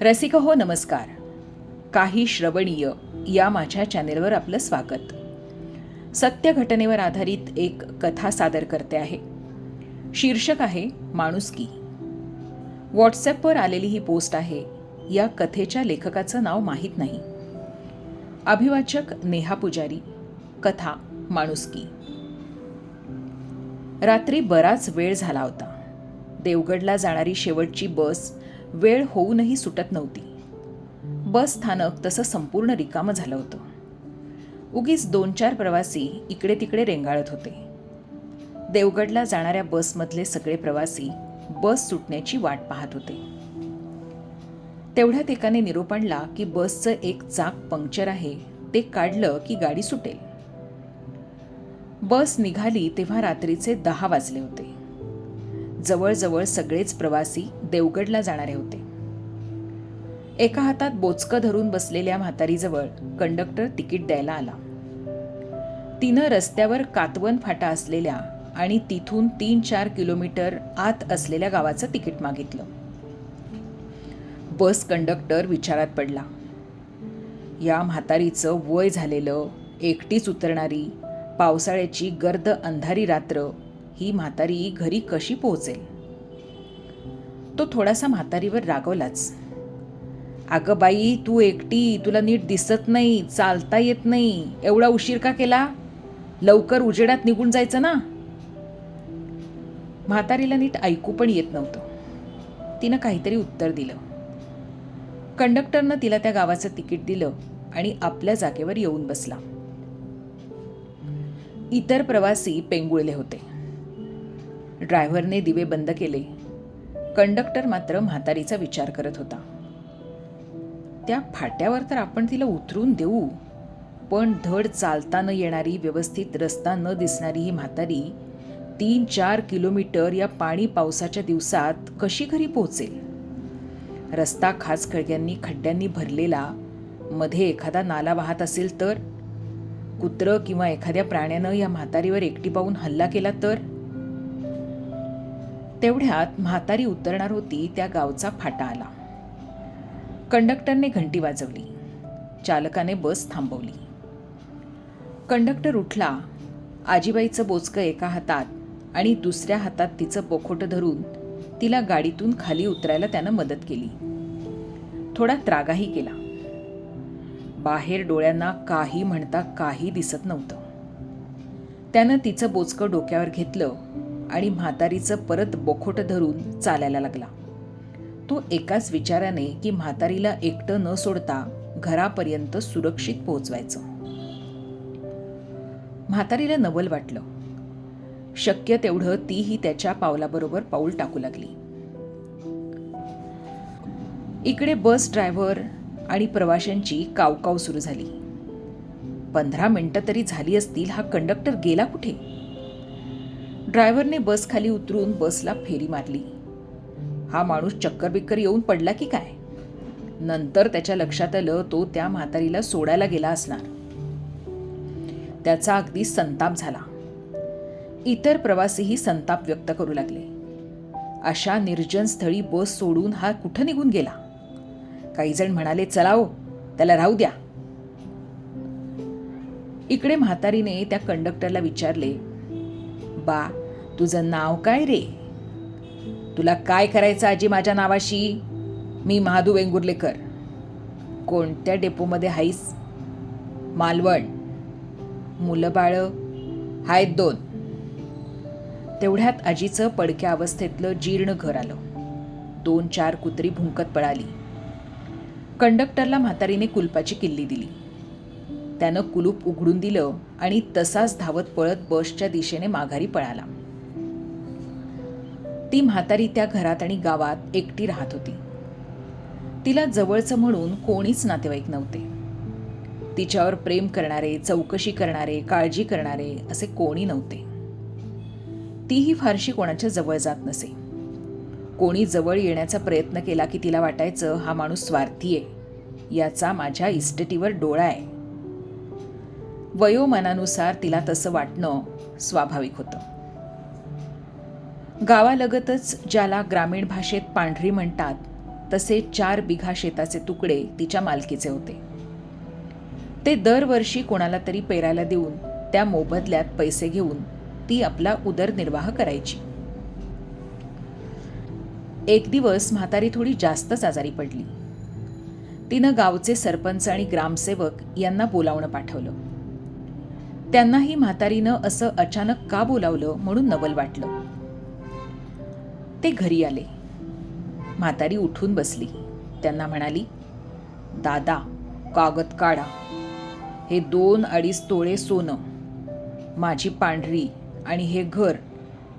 रसिक हो नमस्कार. काही श्रवणीय या माझ्या चॅनेलवर आपलं स्वागत. सत्य घटनेवर आधारित एक कथा सादर करते आहे. शीर्षक आहे माणुसकी व्हॉट्सॲपवर आलेली ही पोस्ट आहे या कथेच्या लेखकाचं नाव माहीत नाही. अभिवाचक नेहा पुजारी कथा माणुसकी रात्री बराच वेळ झाला होता. देवगडला जाणारी शेवटची बस वेळ होऊनही सुटत नव्हती. बस स्थानक तसं संपूर्ण रिकामं झालं होतं. उगीच दोन चार प्रवासी इकडे तिकडे रेंगाळत होते. देवगडला जाणाऱ्या बसमधले सगळे प्रवासी बस सुटण्याची वाट पाहत होते. तेवढ्यात एकाने निरोप आणला की बसचं एक चाक पंक्चर आहे ते काढलं की गाडी सुटेल. बस निघाली तेव्हा रात्रीचे दहा वाजले होते. जवळजवळ सगळेच प्रवासी देवगडला जाणारे होते. एका हातात बोचकं धरून बसलेल्या म्हातारीजवळ कंडक्टर तिकीट द्यायला आला. तिनं रस्त्यावर कातवन फाटा असलेल्या आणि तिथून तीन चार किलोमीटर आत असलेल्या गावाचं तिकीट मागितलं. बस कंडक्टर विचारात पडला. या म्हातारीचं वय झालेलं एकटीच उतरणारी पावसाळ्याची गर्द अंधारी रात्र ही म्हातारी घरी कशी पोहोचेल? तो थोडासा म्हातारीवर रागवलाच. अगं बाई तू एकटी तुला नीट दिसत नाही चालता येत नाही. एवढा उशीर का केला? लवकर उजेडात निघून जायचं ना? म्हातारीला नीट ऐकू पण येत नव्हतं. तिनं काहीतरी उत्तर दिलं. कंडक्टरनं तिला त्या गावाचं तिकीट दिलं आणि आपल्या जागेवर येऊन बसला. इतर प्रवासी पेंगुळले होते. ड्रायव्हरने दिवे बंद केले. कंडक्टर मात्र म्हातारीचा विचार करत होता. त्या फाट्यावर तर आपण तिला उतरून देऊ पण धड चालता न येणारी व्यवस्थित रस्ता न दिसणारी ही म्हातारी तीन चार किलोमीटर या पाणी पावसाच्या दिवसात कशी घरी पोहोचेल? रस्ता खास खळग्यांनी खड्ड्यांनी भरलेला. मध्ये एखादा नाला वाहत असेल तर? कुत्रं किंवा एखाद्या प्राण्यानं या म्हातारीवर एकटी पाहून हल्ला केला तर? तेवढ्यात म्हातारी उतरणार होती त्या गावचा फाटा आला. कंडक्टरने घंटी वाजवली. चालकाने बस थांबवली. कंडक्टर उठला. आजीबाईचं बोचकं एका हातात आणि दुसऱ्या हातात तिचं बोखोटं धरून तिला गाडीतून खाली उतरायला त्यानं मदत केली. थोडा त्रागाही केला. बाहेर डोळ्यांना काही म्हणता काही दिसत नव्हतं. त्यानं तिचं बोचकं डोक्यावर घेतलं आणि म्हातारीचं परत बोखोट धरून चालायला लागला. तो एकाच विचाराने की म्हातारीला एकटं न सोडता घरापर्यंत सुरक्षित पोहोचवायचं. म्हातारीला नवल वाटलं. शक्य तेवढं तीही त्याच्या पावलाबरोबर पाऊल टाकू लागली. इकडे बस ड्रायव्हर आणि प्रवाशांची कावकाव सुरू झाली. पंधरा मिनटं तरी झाली असतील हा कंडक्टर गेला कुठे? ड्रायव्हरने बस खाली उतरून बसला फेरी मारली. हा माणूस चक्कर बिक्कर येऊन पडला की काय? नंतर त्याच्या लक्षात आलं तो त्या म्हातारीला सोडायला गेला असणार. त्याचा अगदी संताप झाला. इतर प्रवासीही संताप व्यक्त करू लागले. अशा निर्जन स्थळी बस सोडून हा कुठं निघून गेला? काही जण म्हणाले चलाओ हो, त्याला राहू द्या. इकडे म्हातारीने त्या कंडक्टरला विचारले बा तुझं नाव काय रे? तुला काय करायचं आजी माझ्या नावाशी? मी महादू वेंगुर्लेकर. कोणत्या डेपोमध्ये हाईस? मालवण. मुलं बाळं? आहेत दोन. तेवढ्यात आजीचं पडक्या अवस्थेतलं जीर्ण घर आलं. दोन चार कुत्री भुंकत पळाली. कंडक्टरला म्हातारीने कुलपाची किल्ली दिली. त्यानं कुलूप उघडून दिलं आणि तसाच धावत पळत बसच्या दिशेने माघारी पळाला. ती म्हातारी त्या घरात आणि गावात एकटी राहत होती. तिला जवळचं म्हणून कोणीच नातेवाईक नव्हते. तिच्यावर प्रेम करणारे चौकशी करणारे काळजी करणारे असे कोणी नव्हते. तीही फारशी कोणाच्या जवळ जात नसे. कोणी जवळ येण्याचा प्रयत्न केला की तिला वाटायचं हा माणूस स्वार्थी आहे. याचा माझ्या इस्टेटीवर डोळा आहे. वयोमानानुसार तिला तसं वाटणं स्वाभाविक होतं. गावालगतच ज्याला ग्रामीण भाषेत पांढरी म्हणतात तसे चार बिघा शेताचे तुकडे तिच्या मालकीचे होते. ते दरवर्षी कोणाला तरी पेरायला देऊन त्या मोबदल्यात पैसे घेऊन ती आपला उदरनिर्वाह करायची. एक दिवस म्हातारी थोडी जास्तच आजारी पडली. तिनं गावचे सरपंच आणि ग्रामसेवक यांना बोलावणं पाठवलं. त्यांनाही म्हातारीनं असं अचानक का बोलावलं म्हणून नवल वाटलं. ते घरी आले. म्हातारी उठून बसली. त्यांना म्हणाली दादा कागद काढा. हे दोन अडीच तोळे सोनं माझी पांढरी आणि हे घर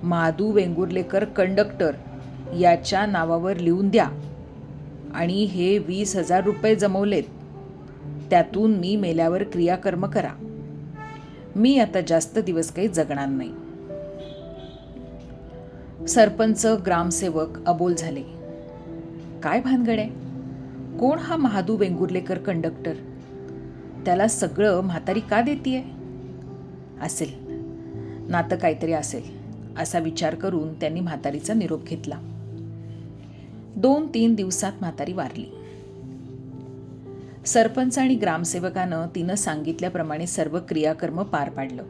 महादू वेंगुर्लेकर कंडक्टर याच्या नावावर लिहून द्या. आणि हे वीस हजार रुपये जमवलेत. त्यातून मी मेल्यावर क्रियाकर्म करा. मी आता जास्त दिवस काही जगणार नाही. सरपंच ग्रामसेवक अबोल झाले. काय भानगड? आहे कोण हा महादू वेंगुर्लेकर कंडक्टर त्याला सगळं म्हातारी का देतीये? असेल. नातं काहीतरी असेल असा विचार करून त्यांनी म्हातारीचा निरोप घेतला. दोन तीन दिवसात म्हातारी वारली. सरपंच आणि ग्रामसेवकानं तिनं सांगितल्याप्रमाणे सर्व क्रियाकर्म पार पाडलं.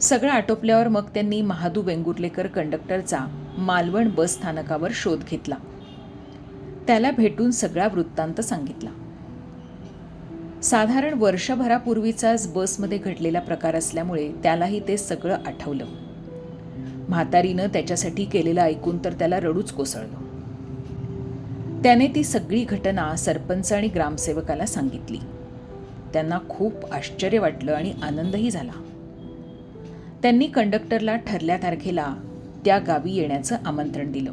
सगळं आटोपल्यावर मग त्यांनी महादू वेंगुर्लेकर कंडक्टरचा मालवण बस स्थानकावर शोध घेतला. त्याला भेटून सगळा वृत्तांत सांगितला. साधारण वर्षभरापूर्वीचाच बसमध्ये घडलेला प्रकार असल्यामुळे त्यालाही ते सगळं आठवलं. म्हातारीनं त्याच्यासाठी केलेलं ऐकून तर त्याला रडूच कोसळलं. त्याने ती सगळी घटना सरपंच आणि ग्रामसेवकाला सांगितली. त्यांना खूप आश्चर्य वाटलं आणि आनंदही झाला. त्यांनी कंडक्टरला ठरल्या तारखेला त्या गावी येण्याचं आमंत्रण दिलं.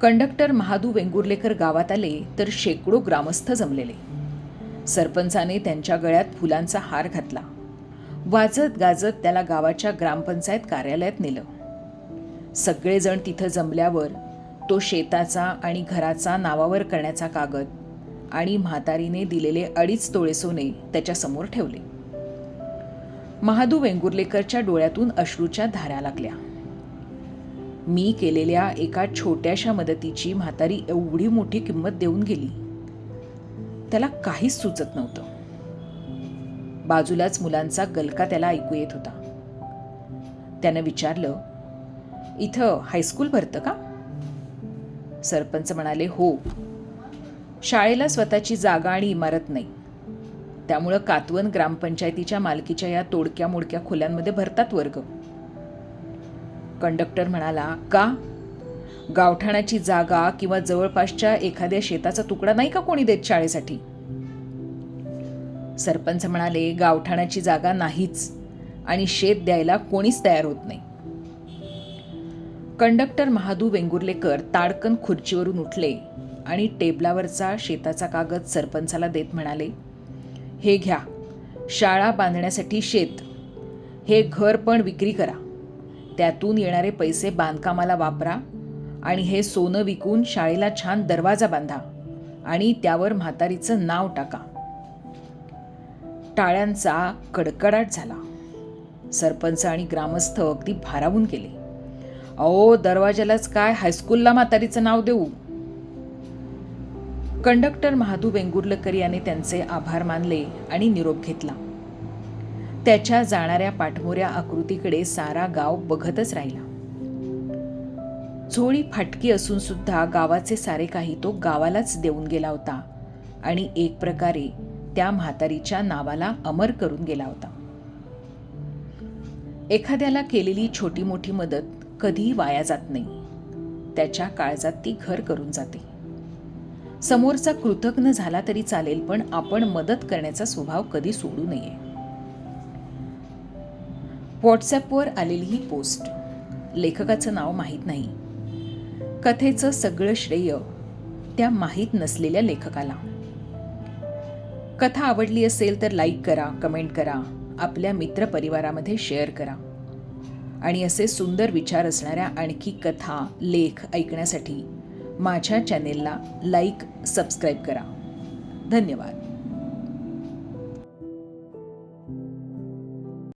कंडक्टर महादू वेंगुर्लेकर गावात आले तर शेकडो ग्रामस्थ जमलेले. सरपंचाने त्यांच्या गळ्यात फुलांचा हार घातला. वाजत गाजत त्याला गावाच्या ग्रामपंचायत कार्यालयात नेलं. सगळेजण तिथं जमल्यावर तो शेताचा आणि घराचा नावावर करण्याचा कागद आणि म्हातारीने दिलेले अडीच तोळे सोने त्याच्यासमोर ठेवले. महादू वेंगुर्लेकरच्या डोळ्यातून अश्रूच्या धाऱ्या लागल्या. मी केलेल्या एका छोट्याशा मदतीची म्हातारी एवढी मोठी किंमत देऊन गेली. त्याला काहीच सुचत नव्हतं. बाजूलाच मुलांचा गलका त्याला ऐकू येत होता. त्यानं विचारलं इथं हायस्कूल भरतं का? सरपंच म्हणाले हो. शाळेला स्वतःची जागा आणि इमारत नाही. त्यामुळं कातवन ग्रामपंचायतीच्या मालकीच्या या तोडक्या मोडक्या खोल्यांमध्ये भरतात वर्ग. कंडक्टर म्हणाला का? गावठाणाची जागा किंवा जवळपासच्या एखाद्या शेताचा तुकडा नाही का कोणी देत शाळेसाठी? सरपंच म्हणाले गावठाणाची जागा नाहीच आणि शेत द्यायला कोणीच तयार होत नाही. कंडक्टर महादू वेंगुर्लेकर ताडकन खुर्चीवरून उठले आणि टेबलावरचा शेताचा कागद सरपंचाला देत म्हणाले हे घ्या शाळा बांधण्यासाठी शेत. हे घर पण विक्री करा. त्यातून येणारे पैसे बांधकामाला वापरा आणि हे सोनं विकून शाळेला छान दरवाजा बांधा आणि त्यावर म्हातारीचं नाव टाका. टाळ्यांचा कडकडाट झाला. सरपंच आणि ग्रामस्थ अगदी भारावून गेले. अहो दरवाजालाच काय? हायस्कूलला म्हातारीचं नाव देऊ? कंडक्टर महादू वेंगुर्लकर याने त्यांचे आभार मानले आणि निरोप घेतला. त्याच्या जाणाऱ्या पाठमोऱ्या आकृतीकडे सारा गाव बघतच राहिला. झोळी फाटकी असून सुद्धा गावाचे सारे काही तो गावालाच देऊन गेला होता आणि एक प्रकारे त्या म्हातारीच्या नावाला अमर करून गेला होता. एखाद्याला केलेली छोटी मोठी मदत कधीही वाया जात नाही. त्याच्या काळजात ती घर करून जाते. समोरचा कृतज्ञ झाला तरी चालेल पण आपण मदत करण्याचा स्वभाव कधी सोडू नये. व्हॉट्सॲपवर आलेली ही पोस्ट. लेखकाचं नाव माहीत नाही. कथेचं सगळं श्रेय त्या माहीत नसलेल्या लेखकाला. कथा आवडली असेल तर लाईक करा कमेंट करा. आपल्या मित्रपरिवारामध्ये शेअर करा. आणि असे सुंदर विचार असणाऱ्या आणखी कथा लेख ऐकण्यासाठी माझ्या चॅनेलला लाईक सबस्क्राईब करा. धन्यवाद.